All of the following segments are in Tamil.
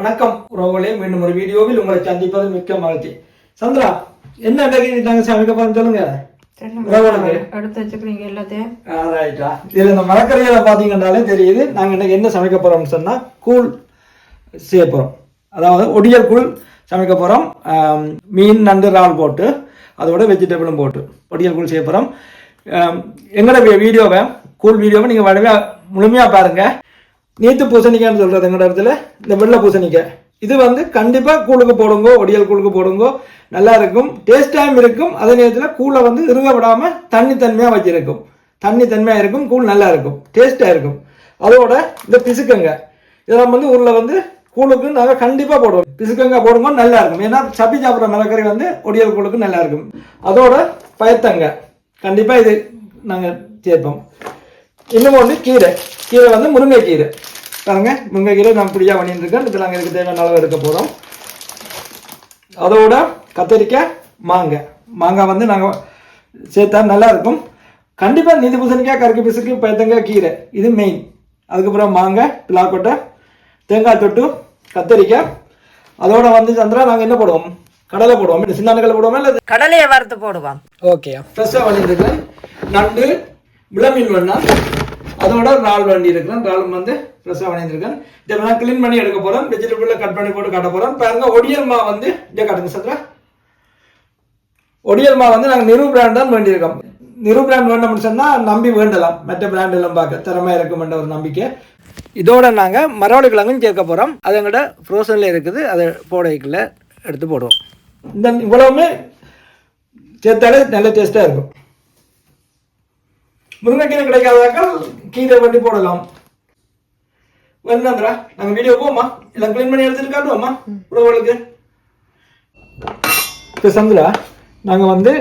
வணக்கம் உறவுகளே. மீண்டும் ஒரு வீடியோவில் உங்களை சந்திப்பது மிக்க மகிழ்ச்சி. சந்திரா என்ன இன்றைக்கு நாங்கள் சமைக்க போறோம் சொல்லுங்க. வச்சுக்கிறீங்க எல்லாத்தையும்? ரைட்டா இதில் இந்த மரக்கறிகளை பார்த்தீங்கன்னாலே தெரியுது. நாங்கள் என்ன சமைக்க போறோம்னு சொன்னா கூழ் செய்ய போறோம். அதாவது ஒடியல் கூழ் சமைக்க போறோம். ஆம், மீன் நண்டு இறால் போட்டு அதோட வெஜிடபிளும் போட்டு ஒடியல் கூழ் செய்ய போறோம். ஆம், எங்களோட வீடியோவை கூழ் வீடியோவை நீங்கள் வடவே முழுமையாக பாருங்க. நீத்து பூசணிக்கான்னு சொல்றது எங்கட இடத்துல? இந்த வெள்ளை பூசணிக்காய் இது வந்து கண்டிப்பா கூழுக்கு போடுங்க ஒடியல் கூழுக்கு போடுங்க. நல்லா இருக்கும். டேஸ்டாகவும் இருக்கும். அதே நேரத்தில் கூழை வந்து இருக விடாம தண்ணி தன்மையாக வச்சிருக்கும். தண்ணி தன்மையாக இருக்கும் கூழ் நல்லா இருக்கும். டேஸ்டாக இருக்கும். அதோட இந்த பிசுக்கங்க. இதெல்லாம் வந்து ஊரில் வந்து கூழுக்கு நாங்கள் கண்டிப்பாக போடுவோம். பிசுக்கங்க போடுங்க நல்லா இருக்கும். ஏன்னா சப்பி சாப்பிட்ற மிளகறி வந்து ஒடியல் கூழுக்கு நல்லா இருக்கும். அதோட பயத்தங்க. கண்டிப்பாக இது நாங்கள் சேர்ப்போம். இன்னும் ஒன்று கீரை. கீரை வந்து முருங்கைக்கீரை. பாருங்க முருங்கைக்கீரை நான் பிடிச்சா பண்ணிட்டு இருக்கேன் இப்போ நாங்கள் இதுக்கு தேவையான அளவு எடுக்க போகிறோம் அதோட கத்தரிக்காய் மாங்காய் மாங்காய் வந்து நாங்கள் சேர்த்தா நல்லா இருக்கும். கண்டிப்பாக நீதி பூசணிக்காய் கருக்கு பிசுக்கு பயத்தங்காய் கீரை. இது மெயின் அதுக்கப்புறம் மாங்காய் பிளாக்கொட்டை தேங்காய் தொட்டு கத்தரிக்காய். அதோட வந்து சந்திரா நாங்கள் என்ன போடுவோம்? கடலை போடுவோம். சின்ன கடலை போடுவோமா இல்லை கடலையை வறுத்து போடுவோம். ஓகே ஃப்ரெஷ்ஷாக பண்ணியிருக்கேன் நண்டு விளமீன் வேணா அதோட ரால் வண்டி இருக்கிறேன் ராலும் வந்து ஃப்ரெஷ்ஷாக பண்ணியிருக்கேன் இதை நான் க்ளீன் பண்ணி எடுக்க போகிறேன் வெஜிடபிளில் கட் பண்ணி போட்டு காட்ட போகிறோம் பாருங்க ஒடியல் மா வந்து இதை காட்டுங்க சந்திரா ஒடியல் மா வந்து நாங்கள் நிறு பிராண்ட் தான் வேண்டியிருக்கோம். நிறு பிராண்ட் வேண்டோம்னு சொன்னால் நம்பி வேண்டலாம். மற்ற பிராண்ட் எல்லாம் பார்க்க திறமையாக இருக்குமென்ற ஒரு நம்பிக்கை. இதோட நாங்கள் மரவள்ளி கிழங்கும் சேர்க்க போகிறோம் அது எங்கள்கிட்ட ஃப்ரோசனில் இருக்குது. அதை போடைக்குள்ள எடுத்து போடுவோம். இந்த இவ்வளவுமே சேர்த்தாலே நல்ல டேஸ்ட்டாக இருக்கும். முருங்கைக்கீரை கிடைக்காதாக்கள் கீரை வண்டி போடலாம். வேண்டாந்திரா நாங்கள் வீடியோ போவோமா எல்லாம் க்ளீன் பண்ணி எடுத்துட்டு காட்டுவோமா உறவுகளுக்கு. இப்போ சந்திரா நாங்கள் வந்து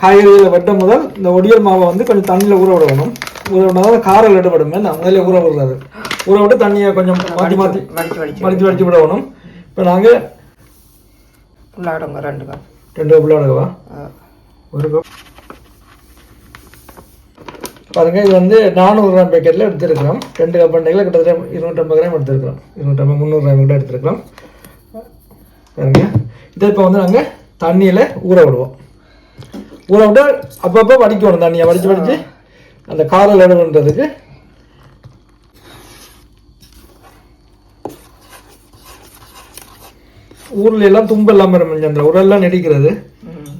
காய்கறிகளை வெட்ட முதல் இந்த ஒடியல் மாவை வந்து கொஞ்சம் தண்ணியில் ஊற விடணும். ஊற விடாத காரம் எடுபடும். நான் முதல்ல ஊற விடுறது ஊற விட்டு தண்ணியை கொஞ்சம் மாற்றி மாற்றி வடித்து வடித்து விடணும். இப்போ நாங்கள் உள்ளாடுங்க ரெண்டு கப். ரெண்டு கப்பில் எடுக்கவா ஒரு கப். பாருங்க இது வந்து நானூறு கிராம் பேக்கெட்டில் எடுத்துருக்கிறோம். ரெண்டு கப் கிட்டத்தட்ட இருநூற்றம்பது கிராம் எடுத்துருக்கிறோம். இருநூற்றம்பது முந்நூறு கிராம் கிட்ட எடுத்துருக்கிறோம். பாருங்க. இதை இப்போ வந்து நாங்கள் தண்ணியில் ஊற விடுவோம். ஊற விட்டு அப்பப்போ வடிக்கணும் தண்ணியை வடித்து வடித்து அந்த காரல் எடுன்றதுக்கு ஊர்ல எல்லாம் தும்பு எல்லாம் வரும் அந்த உரெல்லாம் நெடிக்கிறது.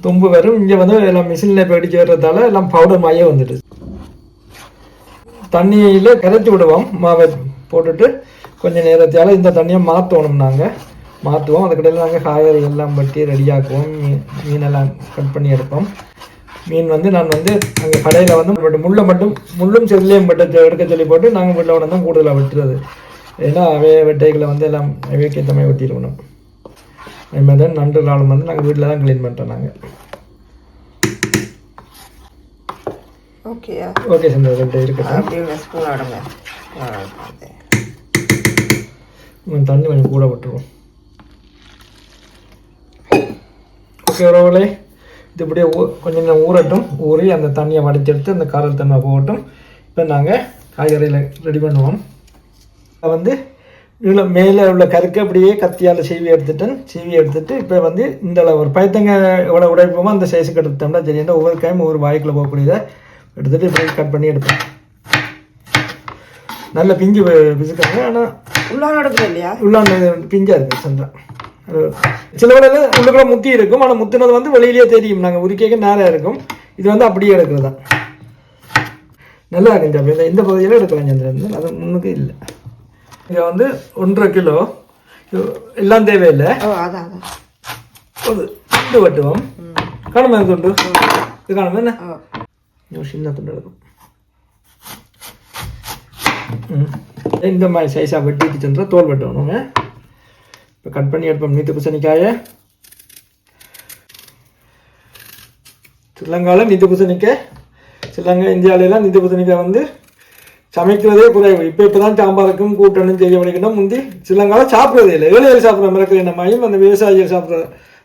தும்பு வரும். இங்க வந்து எல்லாம் மிஷின்ல இப்போ அடிச்சு வர்றதால எல்லாம் பவுடர் மாயே வந்துட்டு தண்ணியில் கரைச்சி விடுவோம். மாவை போட்டுட்டு கொஞ்சம் நேரத்தால் இந்த தண்ணியை மாற்றணும் நாங்கள் மாற்றுவோம் அதுக்கடையில் நாங்கள் காய்கறி எல்லாம் பட்டி ரெடியாக்குவோம் மீன் மீனெல்லாம் கட் பண்ணி எடுப்போம். மீன் வந்து நான் வந்து அங்கே கடையில் வந்து பட் முள்ளை மட்டும் முள்ளும் செல்லையும் பட்டு எடுக்க சொல்லி போட்டு நாங்கள் வீட்டில் தான் கூடுதலாக வெட்டுறது. ஏன்னா அவைய வெட்டைகளை வந்து எல்லாம் அவைக்கு ஏற்ற மாதிரி வெட்டிடணும் அது மாதிரி தான் நண்டு காலம் வந்து நாங்கள் வீட்டில் தான் க்ளீன் பண்ணுறோம் நாங்கள் ஓகேயா ஓகே சந்தர் ரெண்டு இருக்கட்டும் அப்படியே ஸ்பூன் ஆடுங்க இன்னும் தண்ணி கொஞ்சம் கூட விட்டுருவோம். ஓகே உறவுகளே இது இப்படியே ஊ கொஞ்சம் நேரம் ஊறட்டும். ஊறி அந்த தண்ணியை வடிச்செடுத்து அந்த காரல் தன்மை போகட்டும். இப்போ நாங்கள் காய்கறியில் ரெடி பண்ணுவோம். வந்து இவ்வளோ மேலே உள்ள கருக்கை அப்படியே கத்தியால் சீவி எடுத்துட்டேன் சீவி எடுத்துட்டு இப்போ வந்து இந்த ஒரு பயத்தங்க எவ்வளோ உடைப்போமோ அந்த சைஸுக்கு எடுத்துட்டோம்னா தெரியும் ஒவ்வொரு காயும் ஒவ்வொரு வாய்க்குள்ள போகக்கூடியதை எடுத்துட்டு இப்படி கட் பண்ணி எடுப்பேன். நல்ல பிஞ்சு பிசுக்காங்க ஆனால் உள்ளாட எடுக்குது இல்லையா? உள்ளாண்ட பிஞ்சா இருக்கு சந்திரா அது சில வேளையில உள்ளுக்குள்ள முத்தி இருக்கும். ஆனால் முத்தினது வந்து வெளியிலேயே தெரியும். நாங்கள் உரிக்க நேரம் இருக்கும். இது வந்து அப்படியே எடுக்கிறது. நல்லா இருக்கும் ஜாபி இந்த பகுதியில் எடுக்கலாம் சந்திரன். அது முன்னுக்கு இல்லை. இங்கே வந்து ஒன்றரை கிலோ. எல்லாம் தேவையில்லை. ஒரு துண்டு வெட்டுவோம். காணுமா துண்டு? இது காணுமா என்ன? ஓ ஒரு சின்ன ம். இந்த மாதிரி சைஸாக வெட்டிட்டு சென்றா தோல் வெட்டணுங்க இப்போ கட் பண்ணி எடுப்போம். நீத்து பூசணிக்காய ஸ்ரீலங்காவில் நீத்து பூசணிக்காய் ஸ்ரீலங்கா இந்தியாவிலலாம் நீத்து பூசணிக்காய் வந்து சமைக்கிறதே குறைவு. இப்போ இப்போ தான் சாம்பாருக்கும் கூட்டணும் செய்ய முடிக்கணும். முந்தி ஸ்ரீலங்காவில் சாப்பிட்றதே இல்லை. ஏழைகள் சாப்பிட்ற மிளக்கறி எண்ணெய் அந்த விவசாயிகள் சாப்பிட்ற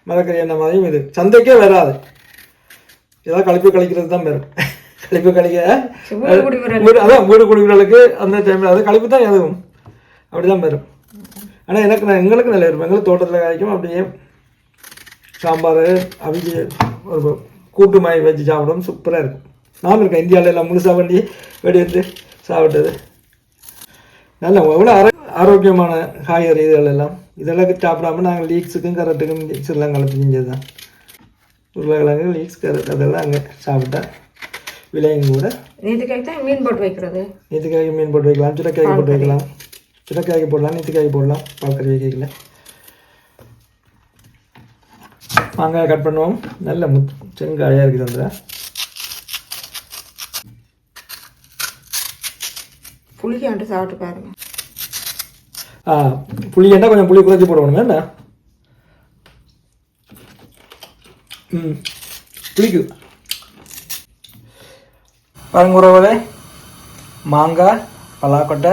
மிளக்கறி எண்ணெய் மாதிரியும் இது. சந்தைக்கே வராது. ஏதாவது கழிப்பு கழிக்கிறது தான் வரும் கழிப்பு வீடு அதான் வீடு குடிக்கிறவர்களுக்கு அந்த டைமில் அது கழிப்பு தான் எதுவும் அப்படிதான் வரும். ஆனால் எனக்கு நான் எங்களுக்கு நல்லா இருக்கும். எங்களுக்கு தோட்டத்தில் காய்க்கும். அப்படியே சாம்பார் அவிஞ்சு ஒரு கூட்டு மாய் வச்சு சாப்பிடும். சூப்பராக இருக்கும். நாம இருக்கேன் இந்தியாவில் எல்லாம் முழுசாக பண்ணி வெடி எடுத்து சாப்பிட்டது. நல்ல எவ்வளோ ஆரோ ஆரோக்கியமான காய்கறி இதுகள் எல்லாம். இதெல்லாம் சாப்பிடாம நாங்கள் லீக்ஸுக்கும் கரெக்டுக்கும் லீக்ஸ் எல்லாம் கலந்து செஞ்சது தான் உருளைக்கிழங்கு லீக்ஸ் கரெக்ட் அதெல்லாம் அங்கே சாப்பிட்டா விலையும் கூட. நேற்றுக்காய்க்கு தான் மீன் போட்டு வைக்கிறது. நீத்துக்காய்க்கு மீன் போட்டு வைக்கலாம். சுரைக்காய்க்கு போட்டு வைக்கலாம். சுரைக்காய்க்கு போடலாம். நீத்துக்காய்க்கு போடலாம். பால்கறி வைக்கல. மாங்காய் கட் பண்ணுவோம். நல்ல முத் செங்காயாக இருக்குது அந்த புளிக்காண்டு சாப்பிட்டு பாருங்க. ஆ புளி என்ன கொஞ்சம் புளி குறைச்சி போடணும் என்ன? ம். புளிக்குது பாருங்க உறவுகளே. மாங்காய் பலாக்கொட்டை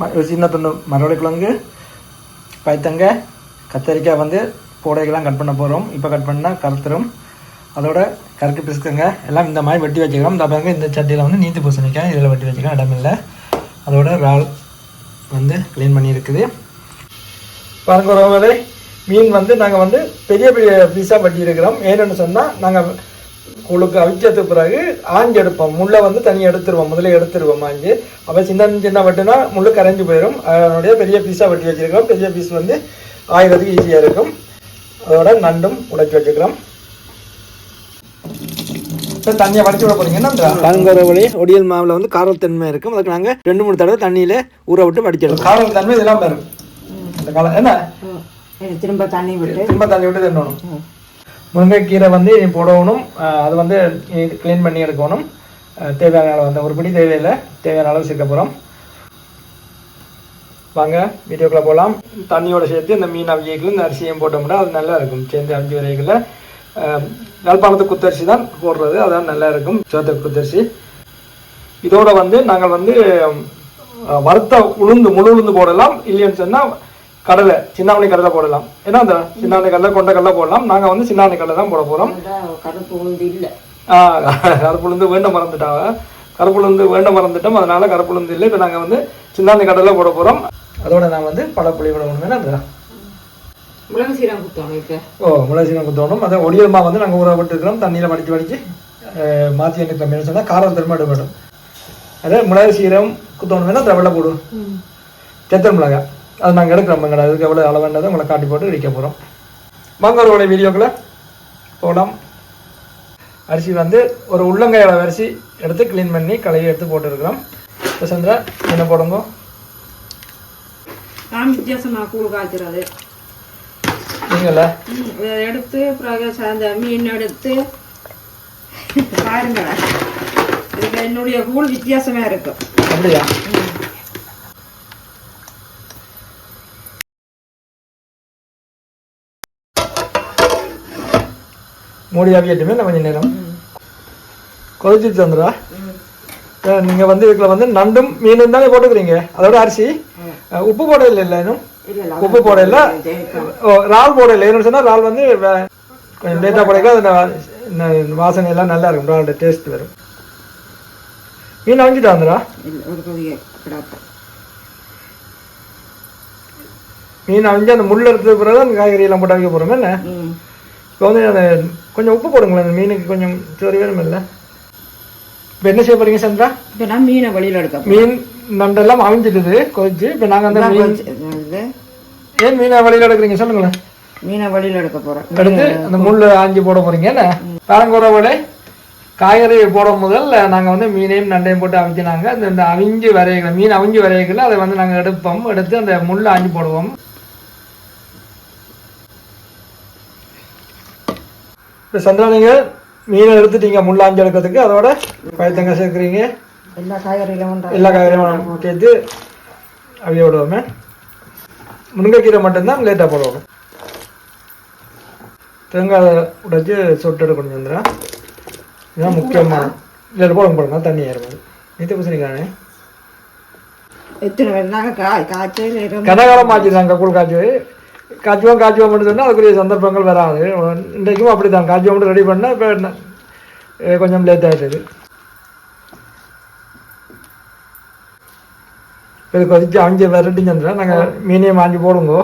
ம- ஒரு சின்ன துண்டு மரவள்ளி கிழங்கு பைத்தங்க கத்தரிக்காய் வந்து போடைக்கெல்லாம் கட் பண்ண போகிறோம் இப்போ கட் பண்ணால் கருத்துரும் அதோட கருக்கு பிசுக்குங்க. எல்லாம் இந்த மாதிரி வெட்டி வச்சுக்கிறோம். இந்த பாருங்க இந்த சட்டியில் வந்து நீத்து பூசணிக்காய் இதில் வெட்டி வச்சுக்கலாம் இடமில்லை அதோட இறால் வந்து க்ளீன் பண்ணியிருக்குது பாருங்க உறவுகளே மீன் வந்து நாங்கள் வந்து பெரிய பெரிய பீஸாக வெட்டியிருக்கிறோம். ஏன்னு சொன்னால் நாங்கள் குழுக்கு அவிச்சது பிறகு ஆஞ்சு எடுப்போம். முள்ளை வந்து தனியாக எடுத்துருவோம். முதல்ல எடுத்துருவோம் ஆஞ்சு. அப்போ சின்ன சின்ன வெட்டுனா முள்ளு கரைஞ்சு போயிடும் அதனுடைய பெரிய பீஸாக வெட்டி வச்சிருக்கிறோம். பெரிய பீஸ் வந்து ஆயிரத்துக்கு ஈஸியாக இருக்கும். அதோட நண்டும் உடைச்சி வச்சுக்கிறோம். இப்போ தண்ணியை வடிச்சு விட போறீங்க. என்ன கருங்கர வழி ஒடியல் மாவில் வந்து காரத்தன்மை இருக்கும். அதுக்கு நாங்கள் ரெண்டு மூணு தடவை தண்ணியில் ஊற விட்டு வடிச்சிடுவோம் காரம் தன்மை இதெல்லாம் இந்த காலம் என்ன? இது திரும்ப தண்ணி விட்டு. திரும்ப தண்ணி விட்டு தண்ணணும் முருங்கைக்கீரை வந்து போடணும். அது வந்து க்ளீன் பண்ணி எடுக்கணும். தேவையான அளவு அந்த ஒரு பிடி தேவையில்லை. தேவையான அளவு சேர்க்க போகிறோம் வாங்க வீடியோக்குள்ளே போகலாம் தண்ணியோட சேர்த்து இந்த மீன் அவியைகளும் இந்த அரிசியும் போட்டோம்னா அது நல்லா இருக்கும். சேர்ந்து அஞ்சு வரைகளில் யாழ்ப்பாணத்து குத்தரிசி தான் போடுறது. அதான் நல்லா இருக்கும். சோத்த குத்தரிசி. இதோட வந்து நாங்கள் வந்து வறுத்த உளுந்து முழு உளுந்து போடலாம். இல்லைன்னு சொன்னால் கடலை சின்னாமணி கடலை போடலாம். ஏன்னா அந்த சின்னாமணி கடலை கொண்ட கடலை போடலாம். நாங்கள் வந்து சின்னாமணி கடலை தான் போட போகிறோம் கருப்பு உளுந்து இல்லை. கருப்புளுந்து வேண்ட மறந்துட்டாங்க கருப்புளுந்து வேண்ட மறந்துட்டோம். அதனால கருப்புளுந்து இல்லை. இப்போ நாங்கள் வந்து சின்னாமணி கடலை போட போகிறோம் அதோட நான் வந்து பல புளி விடணும் என்ன அந்த மிளகு சீரகம் குத்தணும் இப்போ ஓ மிளகுசீனம் குத்தணும் அதை ஒடியல்மா வந்து நாங்கள் ஊற விட்டுருக்கிறோம் தண்ணியில் வடித்து வடித்து மாற்றி என்ன சொன்னால் காரம் திரும்ப எடுபடும் அதே மிளகு சீரம் குத்தணும் வேணால் வெள்ளை போடும் செத்தல் மிளகாய். அது நாங்கள் எடுக்கிறோம் மங்கடா அதுக்கு எவ்வளோ அளவுன்றதை உங்களை காட்டி போட்டு இடிக்க போகிறோம் மங்களோட வீடியோக்குள்ள போகலாம் அரிசி வந்து ஒரு உள்ளங்கையோட அரிசி எடுத்து க்ளீன் பண்ணி களையை எடுத்து போட்டுருக்கிறோம். இப்போ சந்திரா என்ன போடுங்க? நான் வித்தியாசமாக கூழ் காய்ச்சிறது நீங்கள? எடுத்து பிறகு அந்த மீன் எடுத்து பாருங்க இதுக்கு என்னுடைய கூழ் வித்தியாசமா இருக்கும் அப்படியா? மூடி ஆவியட்டுமே இல்லை கொஞ்சம் நேரம். கொதிச்சு சந்திரா நீங்கள் வந்து இதுக்குள்ள வந்து நண்டும் மீனும் தானே போட்டுக்கிறீங்க? அதோட அரிசி உப்பு போட இல்லை இல்லை இன்னும் உப்பு போட இல்லை ஓ இறால் போட இல்லை ஏன்னு சொன்னால் இறால் வந்து கொஞ்சம் லேட்டாக வா- இந்த வாசனை எல்லாம் நல்லா இருக்கும். இறாலோட டேஸ்ட் வரும். மீன் அவிஞ்சிட்டு வந்துடா மீன் அவிஞ்சு அந்த முள் எடுத்தது பிறகு அந்த காய்கறி எல்லாம் போட்டு அவிக்க போகிறோம் என்ன? இப்போ வந்து கொஞ்சம் உப்பு போடுங்களேன். அந்த மீனுக்கு கொஞ்சம் சோறு வேணும் இல்லை இப்போ என்ன செய்ய போறீங்க சந்திரா? இப்போ நான் மீனை வெளியில் எடுக்க மீன் நண்டெல்லாம் அவிஞ்சிடுது கொதிச்சு இப்போ நாங்கள் அந்த மீன் ஏன் மீனை வழியில் எடுக்கிறீங்க சொல்லுங்களேன். மீனை வெளியில் எடுக்க போகிறேன் எடுத்து அந்த முள் ஆஞ்சி போட போறீங்க என்ன? பாரங்குறவோட காய்கறி போடும் முதல் நாங்கள் வந்து மீனையும் நண்டையும் போட்டு அவிச்சினாங்க அந்த அவிஞ்சு வரைகளை மீன் அவிஞ்சு வரைகளை அதை வந்து நாங்கள் எடுப்போம். எடுத்து அந்த முள் ஆஞ்சி போடுவோம். இப்போ சந்திரா நீங்கள் மீனை எடுத்துட்டீங்க முள் ஆஞ்சி எடுக்கிறதுக்கு. அதோட பயத்தங்க சேர்க்குறீங்க. எல்லா காய்கறிகளும் எல்லா காய்கறியும் சேர்த்து அவிய விடுவோமே. முருங்கைக்கீரை மட்டும்தான் லேட்டாக போடுவோம். தேங்காய் உடைச்சு சொட்டு எடுக்கணும் சந்திரா. இதுதான் முக்கியமான இதில் போடுங்க போடுங்க தண்ணி ஏறும். நித்திய பூசணிக்கானே எத்தனை நாங்கள் காய்ச்சல் கனகாலம் ஆச்சுதாங்க கூழ் காய்ச்சி காய்ச்சுவோம் காய்ச்சுவோம் மட்டும் சொன்னால் அதுக்குரிய சந்தர்ப்பங்கள் வராது. இன்றைக்கும் அப்படி தான் காய்ச்சுவோம் மட்டும் ரெடி பண்ணால் இப்போ கொஞ்சம் லேட் ஆகிடுது இது கொதிச்சு அஞ்சு விரட்டி சந்திரா. நாங்கள் மீனையும் வாங்கி போடுங்கோ.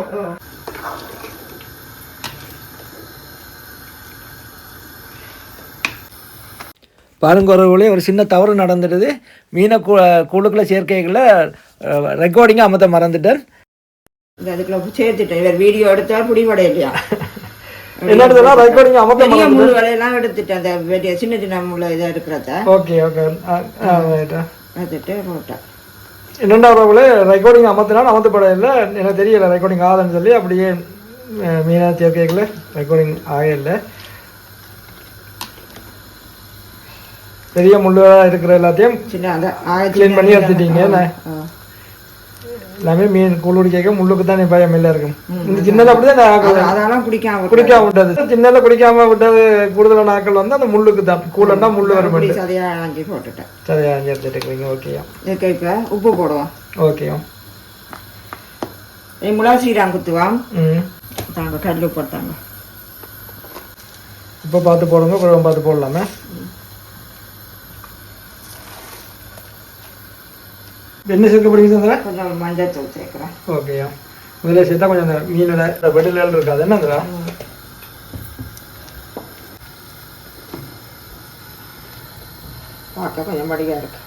பாருங்க ஒரு ஒரு சின்ன தவறு நடந்துடுது மீனை கூ கூழுக்குள்ள சேர்க்கைகளை ரெக்கார்டிங்காக அமர்த்த மறந்துட்டேன் இந்த அதுக்குள்ள சேர்த்துட்டேன். இவர் வீடியோ எடுத்தா பிடிபட இல்லையா என்னதுன்னா ரெக்கார்டிங் அமர்த்த பெரிய முள் வலையெல்லாம் எடுத்துட்டேன். அந்த சின்ன சின்ன முள்ள இதாக இருக்கிறத ஓகே ஓகே. எடுத்துட்டு போட்டேன். இரண்டாவது ரெக்கார்டிங் எனக்கு தெரியல ரெக்கார்டிங் ஆகுதுன்னு சொல்லி அப்படியே மீனா சேர்க்கைகளை ரெக்கார்டிங் ஆகல பெரிய முள்ளுகளாக இருக்கிற எல்லாத்தையும் க்ளீன் பண்ணி எடுத்துட்டீங்க. எல்லாமே மீன் குளிர் கேட்க முள்ளுக்கு தான் பயம் இல்லை இருக்கும் இந்த சின்னது அப்படிதான் அது- அதெல்லாம் குடிக்காம குடிக்காம விட்டது. சின்னதில் குடிக்காம விட்டது கூடுதலான நாட்கள் வந்து அந்த முள்ளுக்கு தான். கூடன்னா முள்ளு வரும் சதையா ஆஞ்சி போட்டுட்டேன். சரியா எடுத்துட்டு இருக்கிறீங்க ஓகேயா இதுக்கு இப்போ உப்பு போடுவோம். ஓகேயா நீ முளா சீரான் குத்துவான் ம். தாங்க கல்லு போட்டாங்க. இப்போ பார்த்து போடுங்க அப்புறம் பார்த்து போடலாமே. என்ன சேர்க்க போறீங்க சந்திரா கொஞ்சம் மஞ்சள் தூள் சேர்க்குறேன் ஓகேயா முதல்ல சேர்த்தா கொஞ்சம் அந்த மீனோட வெடில இருக்காது என்னதுரா பார்க்க கொஞ்சம் மடியாக இருக்கு.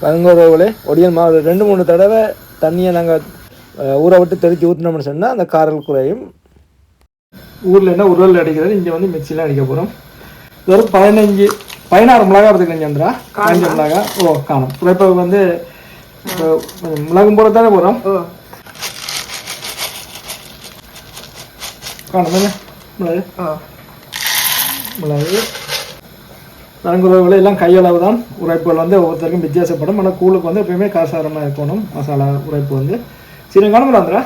பழங்கோரவுகளே ஒடியல் மாவு. ரெண்டு மூணு தடவை தண்ணியை நாங்கள் ஊற விட்டு தெளித்து ஊற்றினோம்னு சொன்னால் அந்த காரல் குறையும். ஊரில் என்ன உருவல் அடிக்கிறது? இங்கே வந்து மிக்சியில் அடிக்க போகிறோம் இது ஒரு பதினஞ்சு பதினாறு மிளகா எடுத்துக்கணும் சந்திரா. காஞ்ச மிளகா. ஓ காணும். இப்போ வந்து மிளகும் போட தானே போகிறோம் காணும் என்ன மிளகு மிளகு நன்குறவுகளை எல்லாம் கையளவு தான் உரைப்புகள் வந்து ஒவ்வொருத்தருக்கும் வித்தியாசப்படும் ஆனால் கூழுக்கு வந்து எப்பயுமே காசாரமாக இருக்கணும் மசாலா உரைப்பு வந்து சீரகம் காணமுடாந்திரா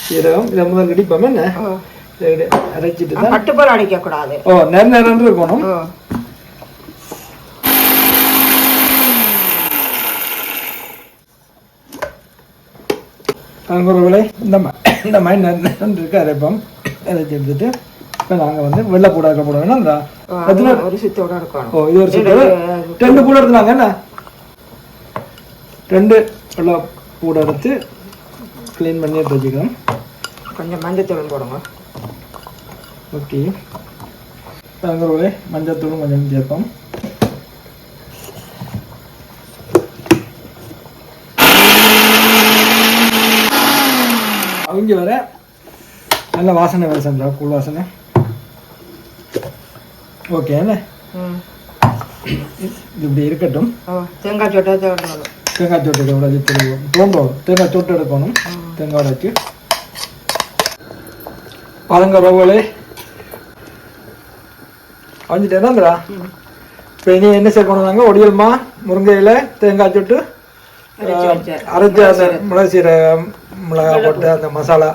சீரகம் இதை முதல் இடிப்போம் என்ன அரைச்சிட்டு தான் பட்டுப்பால் அடிக்கக்கூடாது ஓ நேர நேரம் இருக்கணும் நன்குறவுகளை இந்த மா இந்த மாதிரி நேர நேரம் இருக்கு அரைப்போம் அரைச்சி எடுத்துட்டு இப்போ நாங்கள் வந்து வெள்ளை பூடா இருக்க போட வேணாம்டா ஓ, அது ஒரு சுத்தோட இருக்கணும் ஓ இது ஒரு சுற்று ரெண்டு பூடை எடுத்துனாங்க. என்ன? ரெண்டு வெள்ளை பூடை எடுத்து க்ளீன் பண்ணி எடுத்து வச்சுக்கிறோம் கொஞ்சம் மஞ்சள் தூள் போடுங்க. ஓகே. தங்கரோலே மஞ்சள் தூளும் கொஞ்சம் சேர்ப்போம். அவங்க வர நல்ல வாசனை வேறு சென்றா கூழ் வாசனை. ஓகே என்ன? இது இப்படி இருக்கட்டும். தேங்காய் சொட்டை தேங்காய் சொட்டு எவ்வளோ தெரியும். தோன்றோம் தேங்காய் சொட்டு எடுக்கணும். தேங்காய் உடைச்சு பழங்க ரவுகளே அஞ்சுட்டேனாந்திரா இப்போ இனி என்ன சேர்க்கணும் நாங்கள் ஒடியல்மா முருங்கை இலை தேங்காய் சொட்டு அரைச்சு வச்ச மிளகு சீரகம் மிளகா போட்டு அந்த மசாலா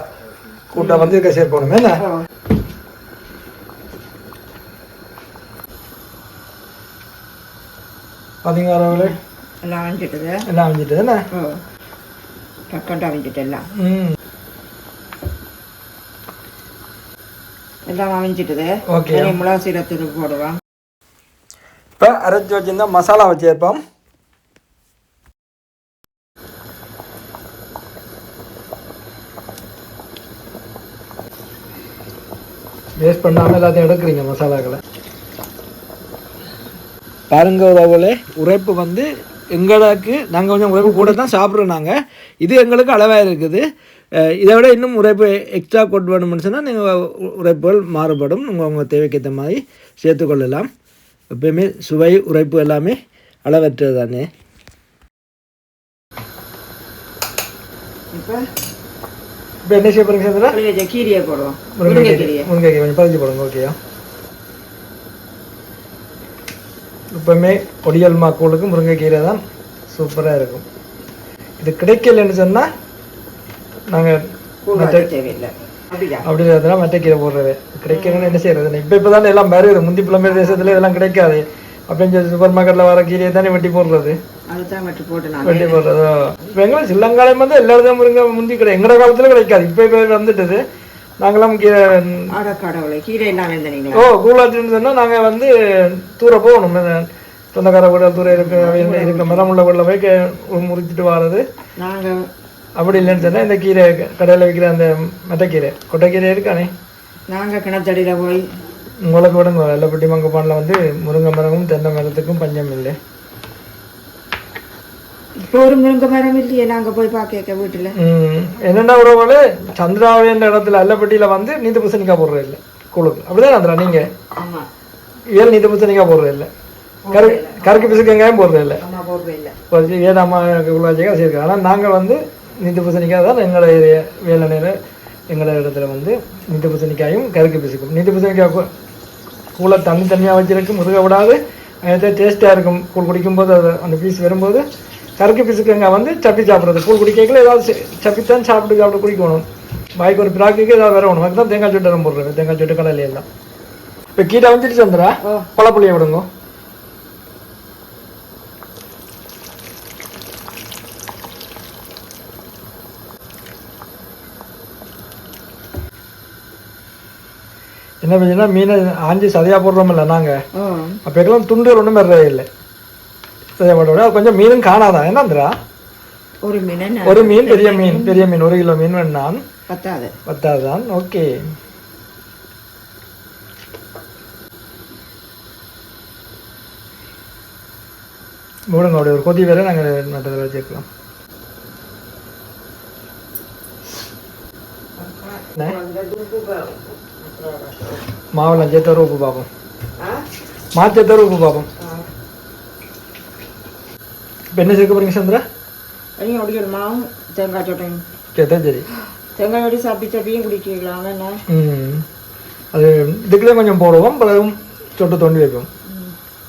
கூட்டை வந்து இதுக்கு சேர்க்கணும் என்ன? எல்லாம் அரைஞ்சிட்டுது எல்லாம் அஞ்சுட்டு என்ன? டக்கண்டு அரைஞ்சிட்டு எல்லாம். ம். எல்லாம் அரைஞ்சிட்டுது ஓகே. மிளகா சீரகத்துக்கு போடுவான் இப்போ அரைச்சி வச்சிருந்தா மசாலா வச்சு வேஸ்ட் பண்ணாமல் எல்லாத்தையும் எடுக்கிறீங்க மசாலாக்களை. பாருங்க உறவுகளே உரைப்பு வந்து எங்களுக்கு நாங்கள் கொஞ்சம் உரைப்பு கூட தான் சாப்பிட்றோம் நாங்கள் இது எங்களுக்கு அளவாக இருக்குது. இதை விட இன்னும் உரைப்பு எக்ஸ்ட்ரா கொண்டு வேணும்னு சொன்னால் நீங்கள் உரைப்புகள் மாறுபடும். உங்கள் உங்கள் தேவைக்கு ஏற்ற மாதிரி சேர்த்துக்கொள்ளலாம் எப்பயுமே சுவை உரைப்பு எல்லாமே அளவற்றது தானே. இப்போ இப்போ என்ன செய்ய போகிறீங்க வச்ச கீரையை போடுவோம். முருங்கை முருங்கைக்கீரையை முருங்கை கொஞ்சம் பதிஞ்சு போடுங்க ஓகேயா எப்பவுமே பொடியல் கூழுக்கு முருங்கைக்கீரை தான் சூப்பராக இருக்கும். இது கிடைக்கலன்னு சொன்னால் நாங்கள் அப்படி அதெல்லாம் மற்ற கீரை போடுறது. கிடைக்கணும்னு என்ன செய்யறது? இப்போ இப்போ தானே எல்லாம் வருது முந்தி புலம்பெயர் தேசத்துல இதெல்லாம் கிடைக்காது. அப்படின்னு சொல்லி சூப்பர் மார்க்கெட்டில் வர கீரையை தானே வெட்டி போடுறது. அதுதான் வெட்டி போட்டு நான் வெட்டி போடுறதோ இப்போ எங்களுக்கு சில்லங்காலம் வந்து எல்லா இடத்துல முருங்கை முந்தி கிடையாது எங்களோட காலத்தில் கிடைக்காது. இப்போ இப்போ வந்துட்டது. நாங்களாம் கீரை கடவுளை கீரை நீங்களா ஓ கூழாச்சுன்னு சொன்னால் நாங்கள் வந்து தூர போகணும். சொந்தக்கார வீடு தூரம் இருக்க இருக்கிற மரம் உள்ள வீட்டில் போய் முறிச்சிட்டு வாரது. நாங்கள் அப்படி இல்லைன்னு சொன்னால் இந்த கீரை கடையில் விற்கிற அந்த மெட்டக்கீரை. கொட்டைக்கீரை இருக்கானே? நாங்கள் கிணத்தடியில் போய் உங்களுக்கு விடுங்க. வெள்ளப்பட்டி மங்கப்பானில் வந்து முருங்கை மரமும் தென்னை மரத்துக்கும் பஞ்சம் இல்லை. இப்போ ஒரு முருங்கை மரம் இல்லையே நாங்கள் போய் பார்க்க வீட்டில் என்னென்ன உறவுகளே சந்திராவின்ற இடத்துல அல்லப்பட்டியில் வந்து நீத்து பூசணிக்காய் போடுறது இல்லை குழுக்கு அப்படிதான் சந்திரா நீங்கள் ஏழு நீத்து பூசணிக்காய் போடுறது இல்லை கரு கருக்கு பிசுக்கங்காயும் போடுறது இல்லை ஏழு அம்மா உள்ளாச்சிக்காக வச்சுருக்கோம் ஆனால் நாங்கள் வந்து நீத்து பூசணிக்காய் தான் எங்களோட ஏரியா வேலனையில் எங்களோட இடத்துல வந்து நீத்து பூசணிக்காயும் கருக்கு பிசுக்கும் நீத்து பூசணிக்காய் கூழ தண்ணி தண்ணியாக வச்சிருக்கு முருக விடாது டேஸ்ட்டாக இருக்கும் கூழ் குடிக்கும்போது அது அந்த பீஸ் வரும்போது கருக்கு பிசுக்கங்க வந்து சப்பி சாப்பிட்றது. கூழ் குடிக்கல ஏதாவது சப்பித்தான் சாப்பிட்டு சாப்பிட்டு குடிக்கணும். வாய்க்கு ஒரு பிராக்குக்கு ஏதாவது வரணும். அதுக்கு தான் தேங்காய் சொட்டு போடுறது. தேங்காய் சொட்டு கடலையில எல்லாம். இப்போ கீழே வந்துட்டு சந்திரா. பழப்புளியை விடுங்க. என்ன பிரச்சனை மீனை ஆஞ்சி சதையாக போடுறோமில்ல நாங்கள் ஓ அப்போ எல்லாம் துண்டு ஒன்றும் வர்றதே இல்லை. அது கொஞ்சம் மீனும் காணாதான். என்னந்திரா ஒரு மீன். ஒரு மீன் பெரிய மீன் பெரிய மீன். ஒரு கிலோ மீன் வேணான் பத்தாது. பத்தாதான்? ஓகே. மூடுங்க ஒரு கொதி வேற நாங்கள் மற்றதில் வச்சுக்கலாம் மாவெல்லாம் சேர்த்து உப்பு பார்ப்போம். மாச்சத்தோட உப்பு பார்ப்போம். என்ன சேர்க்க போறீங்க சந்திரா அதையும் ஒடிக்கிற மாவும் தேங்காய் சட்டையும் சேர்த்தா சரி தேங்காய் ஒடி சாப்பி சாப்பியும் குடிக்கலாம் என்ன ம் அது இதுக்குள்ளே கொஞ்சம் போடுவோம் பிறகும் சொட்டு தோண்டி வைப்போம்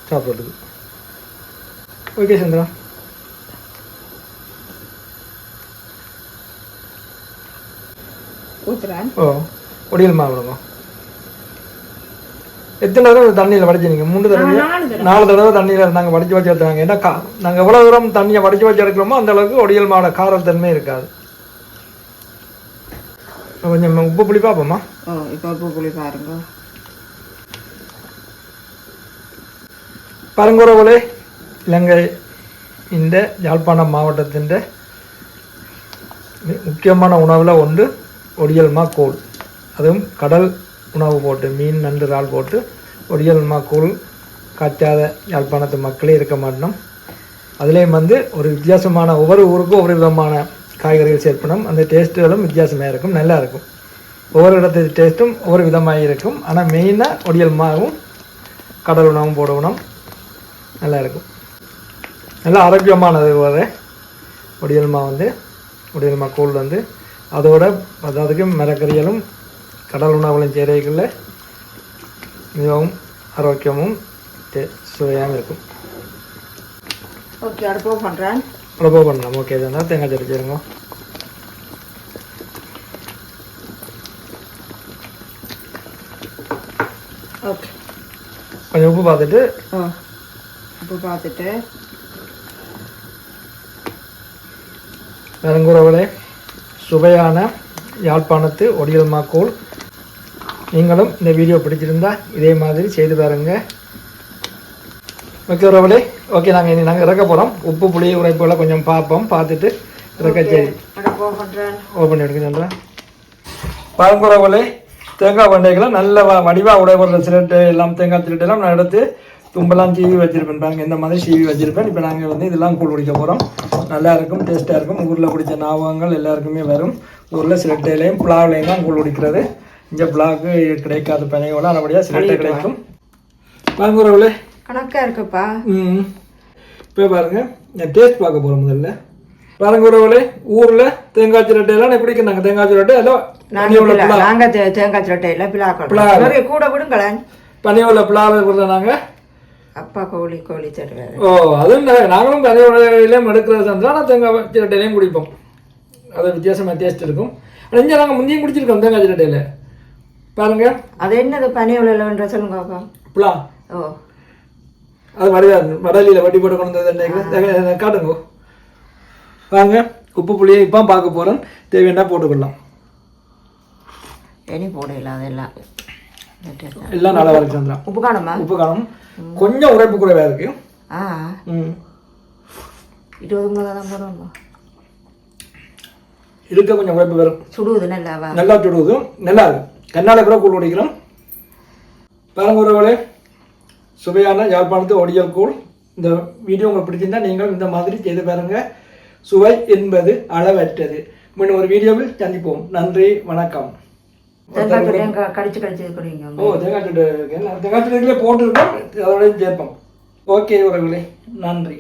சாப்பிட்றதுக்கு ஓகே சந்திரா ஊத்துறேன் ஓ ஒடியல் மாவிடுங்க எத்தனை தடவை தண்ணியில் வடிச்சிங்க மூணு தடவை. நாலு தடவை. தண்ணியில் நாங்கள் வடிச்சு வச்சு எடுத்தாங்க ஏன்னா கா நாங்கள் எவ்வளோ தூரம் தண்ணியை வடிச்சு வச்சு எடுக்கிறோமோ அந்த அளவுக்கு ஒடியல் மாவோட காரத்தன்மை இருக்காது. கொஞ்சம் உப்பு புளி பார்ப்போமா? ஓ இப்போ உப்பு புளி பாருங்க. பரங்குறவளே இலங்கை இந்த யாழ்ப்பாணம் மாவட்டத்தின் முக்கியமான உணவில் ஒன்று ஒடியல்மா கூழ் அதுவும் கடல் உணவு போட்டு மீன் நண்டு இறால் போட்டு ஒடியல்மா கூழ் காய்ச்சாத யாழ்ப்பாணத்து மக்களே இருக்க மாட்டோம் அதுலேயும் வந்து ஒரு வித்தியாசமான ஒவ்வொரு ஊருக்கும் ஒவ்வொரு விதமான காய்கறிகள் சேர்ப்பணும் அந்த டேஸ்ட்டுகளும் வித்தியாசமாக இருக்கும் நல்லா இருக்கும். ஒவ்வொரு இடத்து டேஸ்ட்டும் ஒவ்வொரு விதமாக இருக்கும். ஆனால் மெயினாக ஒடியல் மாவும் கடல் உணவும் போட உணவும் நல்லா இருக்கும். நல்லா ஆரோக்கியமானது வர ஒடியல்மா வந்து ஒடியல்மா கூழ் வந்து அதோட அதாவதுக்கு மரக்கறிகளும் கடல் உணவுகளும் சேரைகளில் மிகவும் ஆரோக்கியமும் சுவையாகவும் இருக்கும். ஓகே அடுப்போ பண்ணுறேன் ரொம்ப பண்ணலாம். ஓகே தான் தேங்காய் சடிச்சிருங்க ஓகே கொஞ்சம் உப்பு பார்த்துட்டு உப்பு பார்த்துட்டு. நறுங்குறவளே சுவையான யாழ்ப்பாணத்து ஒடியல்மா கூழ் நீங்களும் இந்த வீடியோ பிடிச்சிருந்தா இதே மாதிரி செய்து பாருங்க. ஓகே உறவுகளே ஓகே நாங்கள் இனி நாங்கள் இறக்க போகிறோம் உப்பு புளி உரைப்புகளை கொஞ்சம் பார்ப்போம் பார்த்துட்டு இறக்க சரி. ஓப்பன் எடுக்க சொல்கிறேன் பழங்குறவளே தேங்காய் பண்டைகளை நல்ல வடிவாக உடைபடுற சிரட்டு எல்லாம் தேங்காய் திருட்டு எல்லாம் நான் எடுத்து தும்பெல்லாம் சீவி வச்சிருப்பேன். பாருங்க இந்த மாதிரி சீவி வச்சிருப்பேன். இப்போ நாங்கள் வந்து இதெல்லாம் கூழ் குடிக்க போகிறோம் நல்லா இருக்கும் டேஸ்ட்டாக இருக்கும். ஊரில் குடித்த ஞாபகங்கள் எல்லாருக்குமே வரும். ஊரில் சிரட்டையிலையும் புலாவிலையும் தான் கூழ் குடிக்கிறது. இங்கே புலாவுக்கு கிடைக்காத பனையோட நல்லபடியாக சிரட்டை கிடைக்கும். பழங்குறவளே கணக்காக இருக்குப்பா. ம். இப்போ பாருங்க. நான் டேஸ்ட் பார்க்க போகிறோம் முதல்ல. பழங்குறவளே ஊரில் தேங்காய் சிரட்டையெல்லாம் நான் குடிக்கிறாங்க தேங்காய் சிரட்டை எல்லாம் நாங்கள் தேங்காய் சட்டையில் பிளாக்கணும் பிளாக். நிறைய கூட விடுங்களேன். பனியோட புலாவை கொடுத்தோம் நாங்கள் அப்பா கோழி கோழி தருவார். ஓ அதுவும் நாங்களும் பனியோடையிலையும் எடுக்கிறது தான். ஆனால் தேங்காய் சிரட்டையிலையும் குடிப்போம். அது வித்தியாசமாக டேஸ்ட் இருக்கும். ஆனால் இங்கே நாங்கள் முந்தையும் குடிச்சிருக்கோம் தேங்காய் சிரட்டையில் பாருங்க. அது என்னது பனி உள்ள சொல்லுங்க அப்பா புலா. ஓ. அது வடிவா வடலியில் வட்டி போட்டு கொண்டு வந்து நினைக்கிறேன். காட்டுங்க. வாங்க உப்பு புளியை இப்போ பார்க்க போகிறோம் தேவையான போட்டுக்கொள்ளலாம் இனி போடல அதெல்லாம். எல்லாம் நல்லா இருக்கு சந்திரா உப்பு காணுமா? உப்பு காணும். கொஞ்சம் உரைப்பு குறைவாக இருக்கு. ஆ. ம். இருபது முறை தான் போடணும் இருக்க கொஞ்சம் உழைப்பு வரும். சுடுவது நல்லாவா நல்லா சுடுவது. நல்லா இருக்கு. கண்ணால கூட கூழ் குடிக்கிறோம் பாருங்க சுவையான யாழ்ப்பாணத்து ஒடியல் கூழ். இந்த வீடியோ உங்களுக்கு பிடிச்சிருந்தா நீங்கள் இந்த மாதிரி செய்து பாருங்க. சுவை என்பது அளவற்றது. மீண்டும் ஒரு வீடியோவில் சந்திப்போம். நன்றி வணக்கம். கடிச்சு கடிச்சு ஓ தேங்காய் சட்டு தேங்காய் போட்டுருக்கோம். அதோடய சேர்ப்போம். ஓகே உறவுகளே நன்றி.